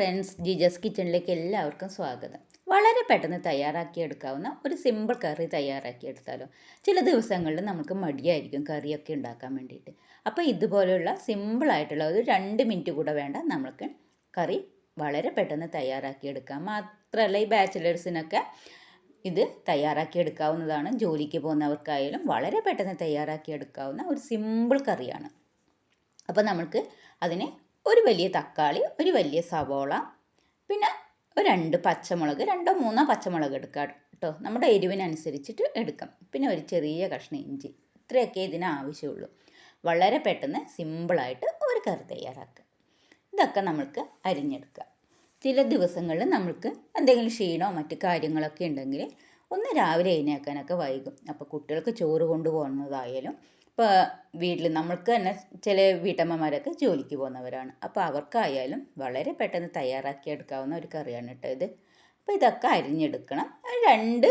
Friends ജിജസ് കിച്ചണിലേക്ക് എല്ലാവർക്കും സ്വാഗതം. വളരെ പെട്ടെന്ന് തയ്യാറാക്കിയെടുക്കാവുന്ന ഒരു സിമ്പിൾ കറി തയ്യാറാക്കിയെടുത്താലോ? ചില ദിവസങ്ങളിൽ നമുക്ക് മടിയായിരിക്കും കറിയൊക്കെ ഉണ്ടാക്കാൻ വേണ്ടിയിട്ട്. അപ്പോൾ ഇതുപോലെയുള്ള സിമ്പിളായിട്ടുള്ള ഒരു രണ്ട് മിനിറ്റ് കൂടെ വേണ്ട നമുക്ക് കറി വളരെ പെട്ടെന്ന് തയ്യാറാക്കിയെടുക്കാം. മാത്രമല്ല ഈ ബാച്ചിലേഴ്സിനൊക്കെ ഇത് തയ്യാറാക്കിയെടുക്കാവുന്നതാണ്. ജോലിക്ക് പോകുന്നവർക്കായാലും വളരെ പെട്ടെന്ന് തയ്യാറാക്കിയെടുക്കാവുന്ന ഒരു സിമ്പിൾ കറിയാണ്. അപ്പോൾ നമുക്ക് അതിന് ഒരു വലിയ തക്കാളി ഒരു വലിയ സവോള പിന്നെ രണ്ട് പച്ചമുളക് രണ്ടോ മൂന്നോ പച്ചമുളക് എടുക്കാം കേട്ടോ. നമ്മുടെ എരിവിനനുസരിച്ചിട്ട് എടുക്കാം. പിന്നെ ഒരു ചെറിയ കഷ്ണം ഇഞ്ചി. ഇത്രയൊക്കെ ഇതിന് ആവശ്യമുള്ളൂ. വളരെ പെട്ടെന്ന് സിമ്പിളായിട്ട് ഒരു കറി തയ്യാറാക്കുക ഇതൊക്കെ നമ്മൾക്ക് അരിഞ്ഞെടുക്കുക ചില ദിവസങ്ങളിൽ നമ്മൾക്ക് എന്തെങ്കിലും ക്ഷീണമോ മറ്റു കാര്യങ്ങളൊക്കെ ഉണ്ടെങ്കിൽ ഒന്ന് രാവിലെ എഴുന്നേക്കാനൊക്കെ വൈകും. അപ്പോൾ കുട്ടികൾക്ക് ചോറ് കൊണ്ടുപോകുന്നതായാലും ഇപ്പോൾ വീട്ടിൽ നമ്മൾക്ക് തന്നെ ചില വീട്ടമ്മമാരൊക്കെ ജോലിക്ക് പോകുന്നവരാണ്. അപ്പോൾ അവർക്കായാലും വളരെ പെട്ടെന്ന് തയ്യാറാക്കി എടുക്കാവുന്ന ഒരു കറിയാണ് കേട്ടോ ഇത്. അപ്പോൾ ഇതൊക്കെ അരിഞ്ഞെടുക്കണം. രണ്ട്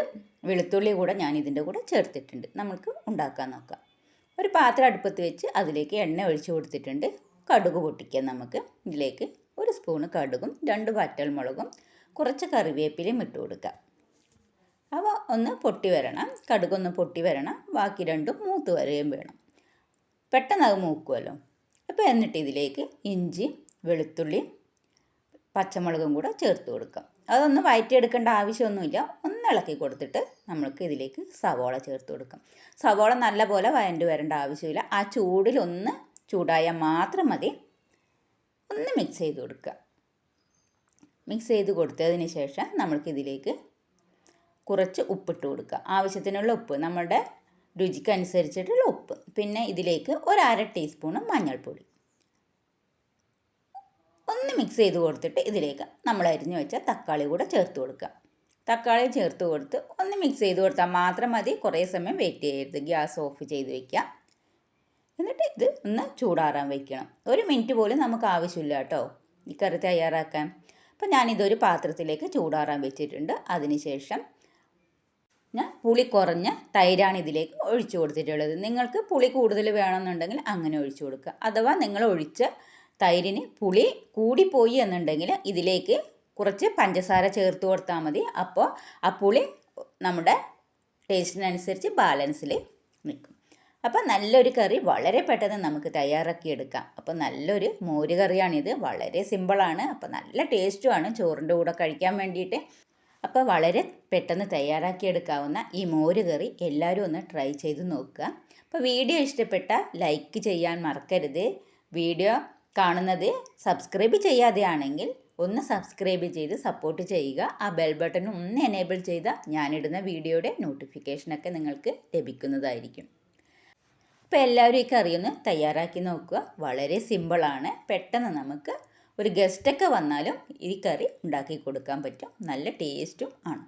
വെളുത്തുള്ളി കൂടെ ഞാൻ ഇതിന്റെ കൂടെ ചേർത്തിട്ടുണ്ട്. നമുക്ക് ഉണ്ടാക്കാൻ നോക്കാം. ഒരു പാത്രം അടുപ്പത്ത് വെച്ച് അതിലേക്ക് എണ്ണ ഒഴിച്ച് കൊടുത്തിട്ടുണ്ട്. കടുക് പൊട്ടിക്കാം നമുക്ക്. ഇതിലേക്ക് ഒരു സ്പൂണ് കടുകും രണ്ട് വറ്റൽമുളകും കുറച്ച് കറിവേപ്പിലയും ഇട്ട് കൊടുക്കാം. അവ ഒന്ന് പൊട്ടി വരണം കടുകൊന്ന് പൊട്ടി വരണം ബാക്കി രണ്ടും മൂത്ത് വരുകയും വേണം. പെട്ടെന്ന് അത് മൂക്കുമല്ലോ അപ്പോൾ എന്നിട്ട് ഇതിലേക്ക് ഇഞ്ചി വെളുത്തുള്ളി പച്ചമുളകും കൂടെ ചേർത്ത് കൊടുക്കാം. അതൊന്ന് വയറ്റിയെടുക്കേണ്ട ആവശ്യമൊന്നുമില്ല. ഒന്ന് ഇളക്കി കൊടുത്തിട്ട് നമ്മൾക്ക് ഇതിലേക്ക് സവോള ചേർത്ത് കൊടുക്കാം. സവോള നല്ല പോലെ വയണ്ടി വരേണ്ട ആവശ്യമില്ല. ആ ചൂടിൽ ഒന്ന് ചൂടായാൽ മാത്രം മതി. ഒന്ന് മിക്സ് ചെയ്ത് കൊടുക്കുക. മിക്സ് ചെയ്ത് കൊടുത്തതിന് ശേഷം നമ്മൾക്കിതിലേക്ക് കുറച്ച് ഉപ്പിട്ട് കൊടുക്കുക. ആവശ്യത്തിനുള്ള ഉപ്പ് നമ്മുടെ രുചിക്കനുസരിച്ചിട്ടുള്ള ഉപ്പ്. പിന്നെ ഇതിലേക്ക് ഒരു അര ടീസ്പൂണ് മഞ്ഞൾപ്പൊടി. ഒന്ന് മിക്സ് ചെയ്ത് കൊടുത്തിട്ട് ഇതിലേക്ക് നമ്മൾ അരിഞ്ഞു വെച്ച തക്കാളി കൂടെ ചേർത്ത് കൊടുക്കുക. തക്കാളി ചേർത്ത് കൊടുത്ത് ഒന്ന് മിക്സ് ചെയ്ത് കൊടുത്താൽ മാത്രം മതി. കുറേ സമയം വെയിറ്റ് ചെയ്യരുത്. ഗ്യാസ് ഓഫ് ചെയ്ത് വെക്കുക. എന്നിട്ട് ഇത് ഒന്ന് ചൂടാറാൻ വെക്കണം. ഒരു മിനിറ്റ് പോലും നമുക്ക് ആവശ്യമില്ല കേട്ടോ. ഈ കറി തയ്യാറാക്കാൻ. അപ്പം ഞാനിതൊരു പാത്രത്തിലേക്ക് ചൂടാറാൻ വെച്ചിട്ടുണ്ട്. അതിനുശേഷം പുളി കുറഞ്ഞ തൈരാണ് ഇതിലേക്ക് ഒഴിച്ചു കൊടുത്തിട്ടുള്ളത്. നിങ്ങൾക്ക് പുളി കൂടുതൽ വേണമെന്നുണ്ടെങ്കിൽ അങ്ങനെ ഒഴിച്ചു കൊടുക്കുക. അഥവാ നിങ്ങൾ ഒഴിച്ച തൈരിന് പുളി കൂടിപ്പോയി എന്നുണ്ടെങ്കിൽ ഇതിലേക്ക് കുറച്ച് പഞ്ചസാര ചേർത്ത് കൊടുത്താൽ മതി. അപ്പോൾ ആ പുളി നമ്മുടെ ടേസ്റ്റിനനുസരിച്ച് ബാലൻസിൽ നിൽക്കും. അപ്പോൾ നല്ലൊരു കറി വളരെ പെട്ടെന്ന് നമുക്ക് തയ്യാറാക്കി എടുക്കാം. അപ്പോൾ നല്ലൊരു മോര് കറിയാണിത് വളരെ സിമ്പിളാണ്. അപ്പോൾ നല്ല ടേസ്റ്റുമാണ്. ചോറിന്റെ കൂടെ കഴിക്കാൻ വേണ്ടിയിട്ട്. അപ്പോൾ വളരെ പെട്ടെന്ന് തയ്യാറാക്കിയെടുക്കാവുന്ന ഈ മോര് കറി എല്ലാവരും ഒന്ന് ട്രൈ ചെയ്ത് നോക്കുക. അപ്പോൾ വീഡിയോ ഇഷ്ടപ്പെട്ട ലൈക്ക് ചെയ്യാൻ മറക്കരുത്. വീഡിയോ കാണുന്നത് സബ്സ്ക്രൈബ് ചെയ്യാതെയാണെങ്കിൽ ഒന്ന് സബ്സ്ക്രൈബ് ചെയ്ത് സപ്പോർട്ട് ചെയ്യുക. ആ ബെൽ ബട്ടൺ ഒന്ന് എനേബിൾ ചെയ്താൽ ഞാനിടുന്ന വീഡിയോയുടെ നോട്ടിഫിക്കേഷനൊക്കെ നിങ്ങൾക്ക് ലഭിക്കുന്നതായിരിക്കും. അപ്പോൾ എല്ലാവരും ഈ കറിയൊന്ന് തയ്യാറാക്കി നോക്കുക. വളരെ സിമ്പിളാണ് പെട്ടെന്ന് നമുക്ക് ഒരു ഗസ്റ്റൊക്കെ വന്നാലും ഈ കറി ഉണ്ടാക്കി കൊടുക്കാൻ പറ്റും. നല്ല ടേസ്റ്റും ആണ്.